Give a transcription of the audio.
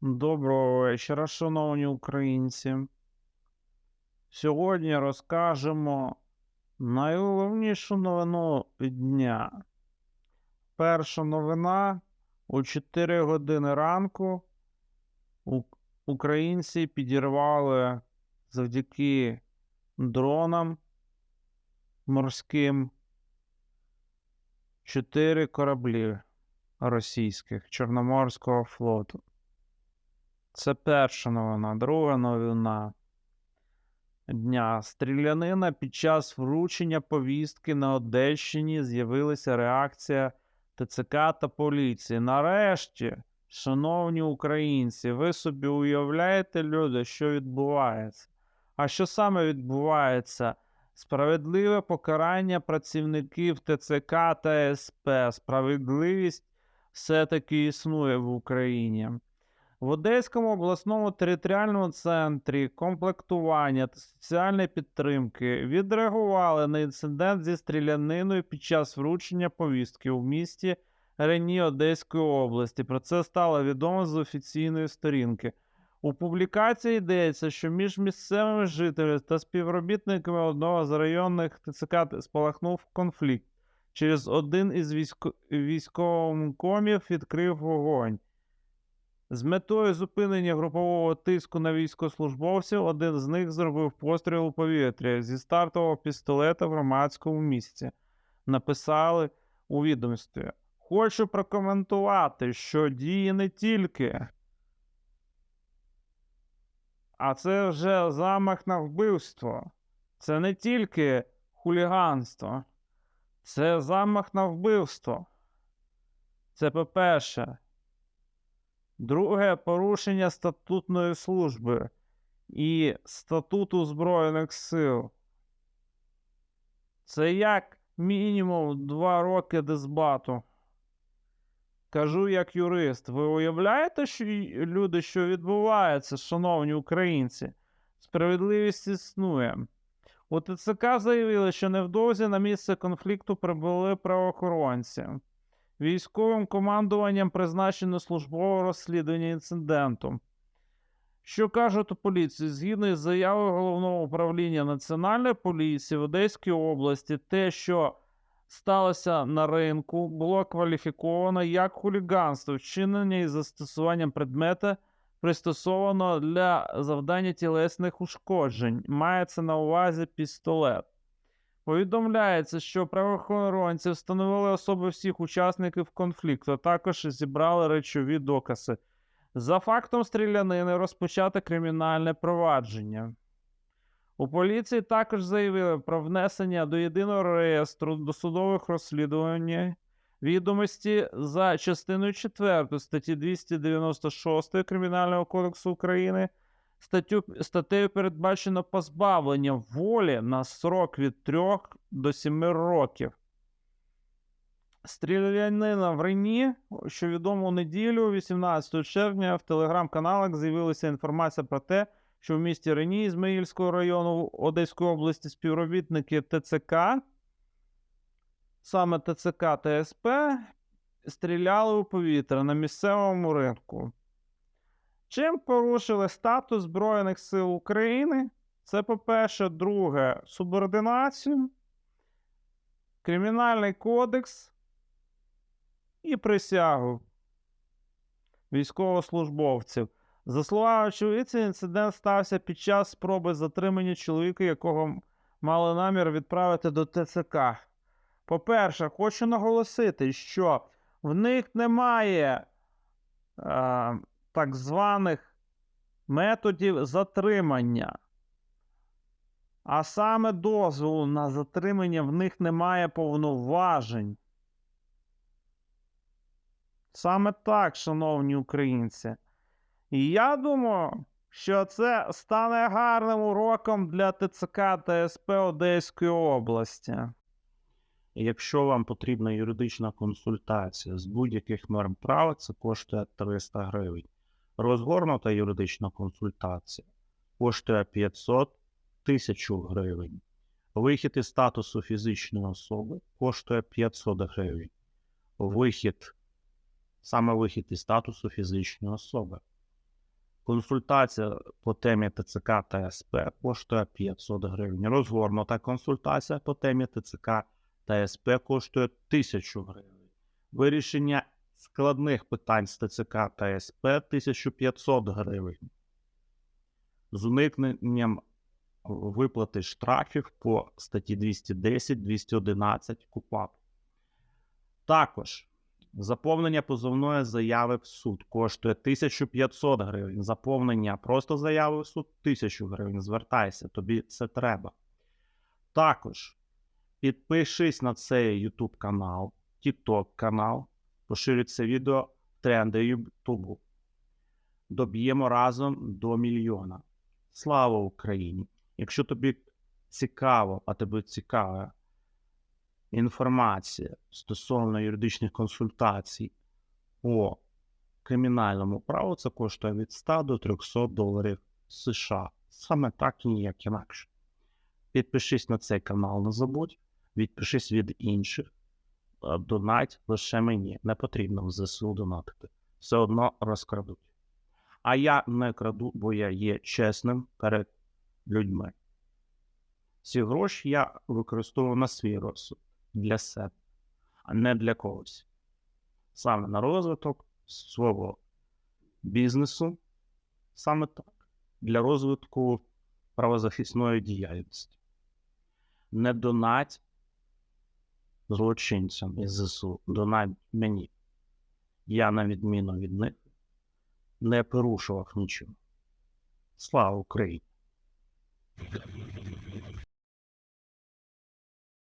Доброго вечора, шановні українці. Сьогодні розкажемо найголовнішу новину дня. Перша новина у 4 години ранку українці підірвали завдяки дронам морським 4 кораблі російських Чорноморського флоту. Це перша новина. Друга новина дня. Стрілянина під час вручення повістки на Одещині з'явилася реакція ТЦК та поліції. Нарешті, шановні українці, ви собі уявляєте, люди, що відбувається? А що саме відбувається? Справедливе покарання працівників ТЦК та СП. Справедливість все-таки існує в Україні. В Одеському обласному територіальному центрі комплектування та соціальної підтримки відреагували на інцидент зі стріляниною під час вручення повістки у місті Рені Одеської області. Про це стало відомо з офіційної сторінки. У публікації йдеться, що між місцевими жителями та співробітниками одного з районних ТЦК спалахнув конфлікт. Через один із військо... військовикомів відкрив вогонь. З метою зупинення групового тиску на військовослужбовців один з них зробив постріл у повітря зі стартового пістолета в громадському місці. Написали у відомстві. Хочу прокоментувати, що діє не тільки, а це вже замах на вбивство. Це не тільки хуліганство, це замах на вбивство. Це по-перше. Друге порушення статутної служби і статуту Збройних сил. Це як мінімум два роки дисбату. Кажу як юрист. Ви уявляєте, що люди, що відбувається, шановні українці? Справедливість існує. У ТЦК заявили, що невдовзі на місце конфлікту прибули правоохоронці. Військовим командуванням призначено службове розслідування інциденту. Що кажуть у поліції? Згідно із заявою головного управління Національної поліції в Одеській області, те, що сталося на ринку, було кваліфіковано як хуліганство, вчинення із застосуванням предмета, пристосованого для завдання тілесних ушкоджень. Мається на увазі пістолет. Повідомляється, що правоохоронці встановили особи всіх учасників конфлікту, а також зібрали речові докази. За фактом стрілянини розпочато кримінальне провадження. У поліції також заявили про внесення до єдиного реєстру досудових розслідувань відомості за частиною 4 статті 296 Кримінального кодексу України статтю, статтею передбачено позбавлення волі на срок від 3 до 7 років. Стрілянина в Рені, що відомо у неділю, 18 червня, в телеграм-каналах з'явилася інформація про те, що в місті Рені Ізмаїльського району Одеської області співробітники ТЦК, саме ТЦК та СП, стріляли у повітря на місцевому ринку. Чим порушили статус Збройних сил України? Це, по-перше, друге, субординацію, Кримінальний кодекс і присягу військовослужбовців. За словами очевидців, інцидент стався під час спроби затримання чоловіка, якого мали намір відправити до ТЦК. По-перше, хочу наголосити, що в них немає е, так званих методів затримання. А саме дозволу на затримання в них немає повноважень. Саме так, шановні українці. І я думаю, що це стане гарним уроком для ТЦК та СП Одеської області. Якщо вам потрібна юридична консультація з будь-яких норм права, це коштує 300 гривень. Розгорнута юридична консультація коштує 500 1000 гривень. Вихід із статусу фізичної особи коштує 500 гривень. Вихід, саме вихід із статусу фізичної особи Консультація по темі ТЦК та СП коштує 500 гривень. Розгорнута консультація по темі ТЦК та СП коштує 1000 гривень. Вирішення складних питань з ТЦК та СП 1500 гривень. З уникненням виплати штрафів по статті 210-211 КУПАП. Також заповнення позовної заяви в суд коштує 1500 гривень. Заповнення просто заяви в суд 1000 гривень. Звертайся, тобі це треба. Також підпишись на цей YouTube канал, TikTok канал, поширюй це відео тренди Ютубу. Доб'ємо разом до мільйона. Слава Україні! Якщо тобі цікаво, а тебе цікава інформація стосовно юридичних консультацій по кримінальному праву, це коштує від 100 до 300 доларів США. Саме так і ніяк інакше. Підпишись на цей канал, не забудь, відпишись від інших. Е, Донать лише мені. Не потрібно в ЗСУ донатити. Все одно розкрадуть. А я не краду, бо я є чесним перед людьми. Ці гроші я використовую на свій розсуд для себе, а не для когось. Саме на розвиток свого бізнесу, саме так, для розвитку правозахисної діяльності. Не донать злочинцям із ЗСУ, донать мені. Я, на відміну від них, не порушував нічого. Слава Україні!